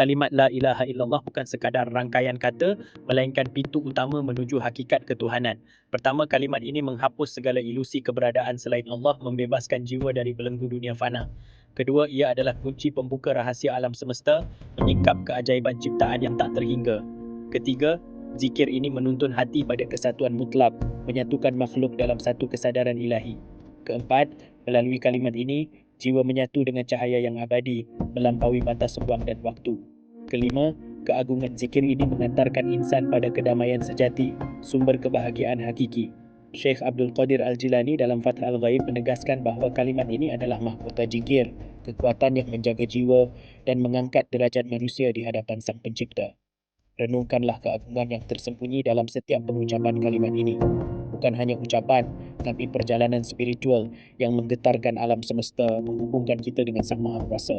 kalimat la ilaha illallah bukan sekadar rangkaian kata melainkan pintu utama menuju hakikat ketuhanan. Pertama, kalimat ini menghapus segala ilusi keberadaan selain Allah membebaskan jiwa dari belenggu dunia fana. Kedua, ia adalah kunci pembuka rahsia alam semesta, menyingkap keajaiban ciptaan yang tak terhingga. Ketiga, zikir ini menuntun hati pada kesatuan mutlak, menyatukan makhluk dalam satu kesadaran ilahi. Keempat, melalui kalimat ini, jiwa menyatu dengan cahaya yang abadi, melampaui batas ruang dan waktu. Kelima, keagungan zikir ini mengantarkan insan pada kedamaian sejati, sumber kebahagiaan hakiki. Syekh Abdul Qadir Al-Jilani dalam Fath Al-Ghaib menegaskan bahawa kalimat ini adalah mahkota zikir, kekuatan yang menjaga jiwa dan mengangkat derajat manusia di hadapan Sang Pencipta. Renungkanlah keagungan yang tersembunyi dalam setiap pengucapan kalimat ini. Bukan hanya ucapan, tapi perjalanan spiritual yang menggetarkan alam semesta, menghubungkan kita dengan Sang Maha Kuasa.